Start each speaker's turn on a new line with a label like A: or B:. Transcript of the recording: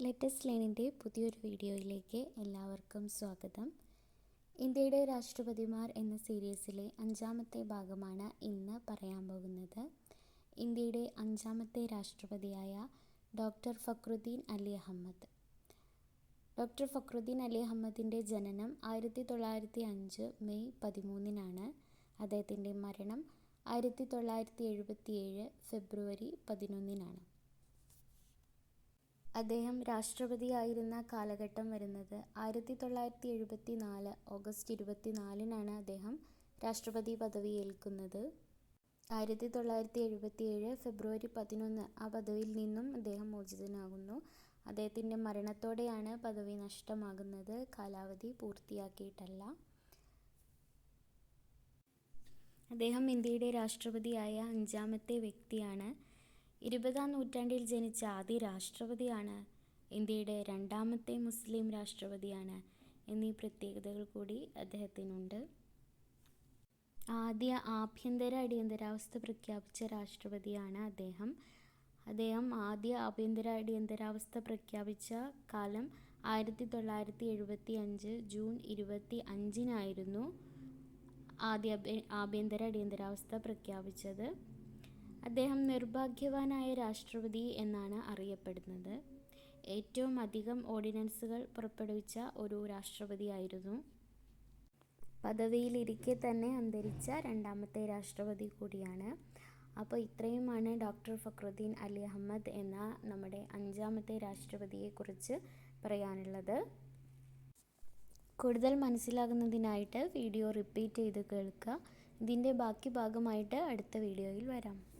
A: Latest ലൈനിന്റെ പുതിയൊരു വീഡിയോയിലേക്ക് എല്ലാവർക്കും സ്വാഗതം. ഇന്ത്യയുടെ രാഷ്ട്രപതിമാർ എന്ന സീരീസിലെ അഞ്ചാമത്തെ ഭാഗമാണ് ഇന്ന് പറയാൻ പോകുന്നത്. ഇന്ത്യയുടെ അഞ്ചാമത്തെ രാഷ്ട്രപതിയായ ഡോക്ടർ ഫക്രുദ്ദീൻ അലി അഹമ്മദ്. ഡോക്ടർ ഫക്രുദ്ദീൻ അലി അഹമ്മദിന്റെ ജനനം ആയിരത്തി തൊള്ളായിരത്തി അഞ്ച് മെയ് പതിമൂന്നിനാണ്. അദ്ദേഹത്തിന്റെ മരണം ആയിരത്തി തൊള്ളായിരത്തി എഴുപത്തിയേഴ് ഫെബ്രുവരി പതിനൊന്നിനാണ്. അദ്ദേഹം രാഷ്ട്രപതിയായിരുന്ന കാലഘട്ടം വരുന്നത് ആയിരത്തി തൊള്ളായിരത്തി എഴുപത്തി നാല് ഓഗസ്റ്റ് ഇരുപത്തി നാലിനാണ് അദ്ദേഹം രാഷ്ട്രപതി പദവി ഏൽക്കുന്നത് ആയിരത്തി തൊള്ളായിരത്തി എഴുപത്തിയേഴ് ഫെബ്രുവരി പതിനൊന്ന് ആ പദവിയിൽ നിന്നും അദ്ദേഹം മോചിതനാകുന്നു. അദ്ദേഹത്തിന്റെ മരണത്തോടെയാണ് പദവി നഷ്ടമാകുന്നത്. കാലാവധി പൂർത്തിയാക്കിയിട്ടല്ല. അദ്ദേഹം ഇന്ത്യയുടെ രാഷ്ട്രപതിയായ അഞ്ചാമത്തെ വ്യക്തിയാണ്. ഇരുപതാം നൂറ്റാണ്ടിൽ ജനിച്ച ആദ്യ രാഷ്ട്രപതിയാണ് ഇന്ത്യയുടെ രണ്ടാമത്തെ മുസ്ലിം രാഷ്ട്രപതിയാണ് എന്നീ പ്രത്യേകതകൾ കൂടി അദ്ദേഹത്തിനുണ്ട്. ആദ്യ ആഭ്യന്തര അടിയന്തരാവസ്ഥ പ്രഖ്യാപിച്ച രാഷ്ട്രപതിയാണ് അദ്ദേഹം. അദ്ദേഹം ആദ്യ ആഭ്യന്തര അടിയന്തരാവസ്ഥ പ്രഖ്യാപിച്ച കാലം ആയിരത്തി തൊള്ളായിരത്തി എഴുപത്തി അഞ്ച് ജൂൺ ഇരുപത്തി അഞ്ചിനായിരുന്നു ആദ്യ ആഭ്യന്തര അടിയന്തരാവസ്ഥ പ്രഖ്യാപിച്ചത്. അദ്ദേഹം നിർഭാഗ്യവാനായ രാഷ്ട്രപതി എന്നാണ് അറിയപ്പെടുന്നത്. ഏറ്റവും അധികം ഓർഡിനൻസുകൾ പുറപ്പെടുവിച്ച ഒരു രാഷ്ട്രപതിയായിരുന്നു. പദവിയിലിരിക്കെ തന്നെ അന്തരിച്ച രണ്ടാമത്തെ രാഷ്ട്രപതി കൂടിയാണ്. അപ്പോൾ ഇത്രയുമാണ് ഡോക്ടർ ഫക്രുദ്ദീൻ അലി അഹമ്മദ് എന്ന നമ്മുടെ അഞ്ചാമത്തെ രാഷ്ട്രപതിയെക്കുറിച്ച് പറയാനുള്ളത്. കൂടുതൽ മനസ്സിലാകുന്നതിനായിട്ട് വീഡിയോ റിപ്പീറ്റ് ചെയ്ത് കേൾക്കുക. ഇതിന്റെ ബാക്കി ഭാഗമായിട്ട് അടുത്ത വീഡിയോയിൽ വരാം.